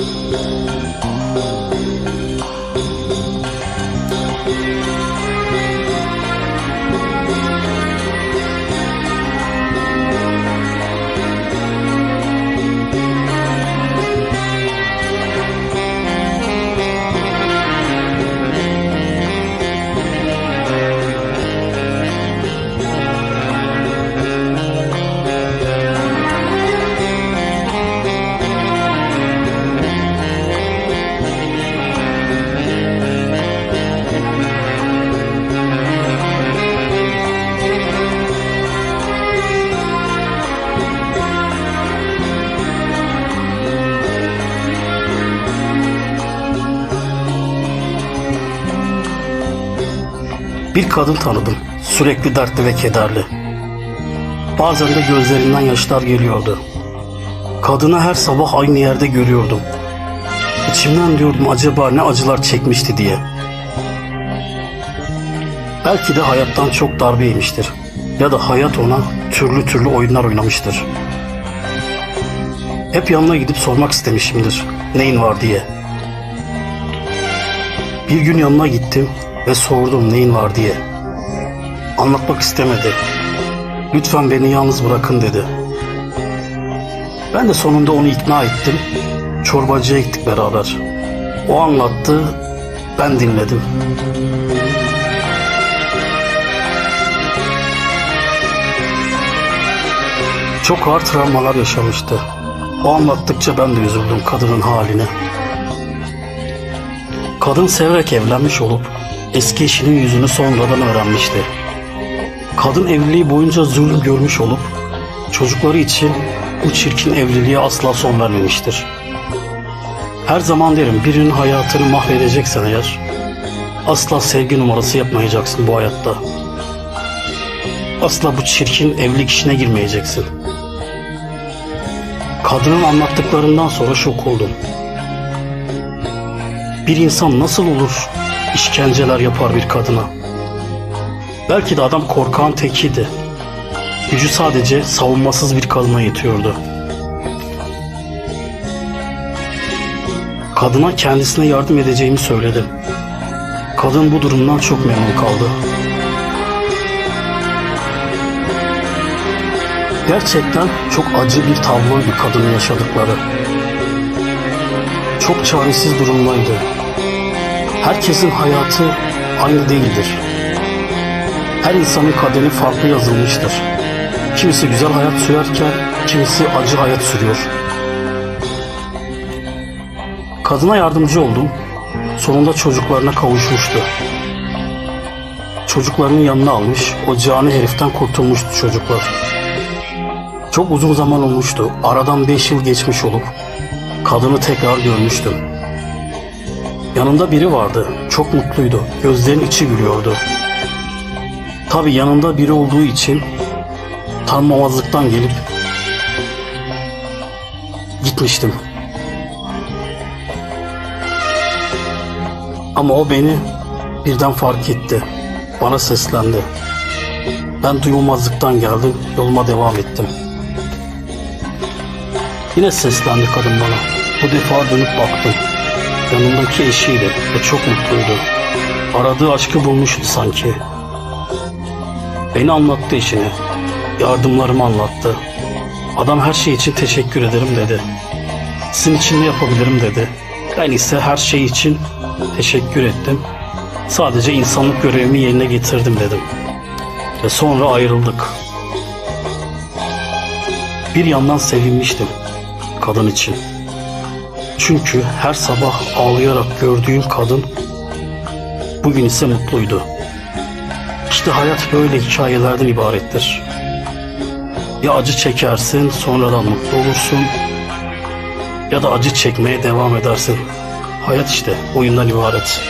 Thank you. Bir kadın tanıdım. Sürekli dertli ve kederli. Bazen de gözlerinden yaşlar geliyordu. Kadını her sabah aynı yerde görüyordum. İçimden diyordum acaba ne acılar çekmişti diye. Belki de hayattan çok darbe yemiştir. Ya da hayat ona türlü türlü oyunlar oynamıştır. Hep yanına gidip sormak istemişimdir. Neyin var diye. Bir gün yanına gittim ve sordum neyin var diye. Anlatmak istemedi. Lütfen beni yalnız bırakın dedi. Ben de sonunda onu ikna ettim. Çorbacıya gittik beraber. O anlattı, ben dinledim. Çok ağır travmalar yaşamıştı. O anlattıkça ben de üzüldüm kadının haline. Kadın severek evlenmiş olup eski eşinin yüzünü sonradan öğrenmişti. Kadın evliliği boyunca zulüm görmüş olup çocukları için bu çirkin evliliğe asla son vermemiştir. Her zaman derim birinin hayatını mahvedeceksen eğer asla sevgi numarası yapmayacaksın bu hayatta. Asla bu çirkin evlilik işine girmeyeceksin. Kadının anlattıklarından sonra şok oldum. Bir insan nasıl olur işkenceler yapar bir kadına? Belki de adam korkan tekiydi. Gücü sadece savunmasız bir kadına yetiyordu. Kadına kendisine yardım edeceğimi söyledim. Kadın bu durumdan çok memnun kaldı. Gerçekten çok acı bir tabloydu kadının yaşadıkları. Çok çaresiz durumdaydı. Herkesin hayatı aynı değildir. Her insanın kaderi farklı yazılmıştır. Kimisi güzel hayat sürerken kimisi acı hayat sürüyor. Kadına yardımcı oldum. Sonunda çocuklarına kavuşmuştu. Çocuklarının yanına almış, o cani heriften kurtulmuştu çocuklar. Çok uzun zaman olmuştu. Aradan beş yıl geçmiş olup kadını tekrar görmüştüm. Yanında biri vardı. Çok mutluydu. Gözlerin içi gülüyordu. Tabii yanında biri olduğu için tanımamazlıktan gelip gitmiştim. Ama o beni birden fark etti. Bana seslendi. Ben duyulmazlıktan geldim, yoluma devam ettim. Yine seslendi kadın bana. Bu defa dönüp baktım. Yanındaki eşiydi ve çok mutluydu. Aradığı aşkı bulmuştu sanki. Beni anlattı eşine. Yardımlarımı anlattı. Adam her şey için teşekkür ederim dedi. Sizin için ne yapabilirim dedi. Ben ise her şey için teşekkür ettim. Sadece insanlık görevimi yerine getirdim dedim. Ve sonra ayrıldık. Bir yandan sevinmiştim kadın için. Çünkü her sabah ağlayarak gördüğüm kadın bugün ise mutluydu. İşte hayat böyle hikayelerden ibarettir. Ya acı çekersin sonradan mutlu olursun ya da acı çekmeye devam edersin. Hayat işte oyundan ibaret.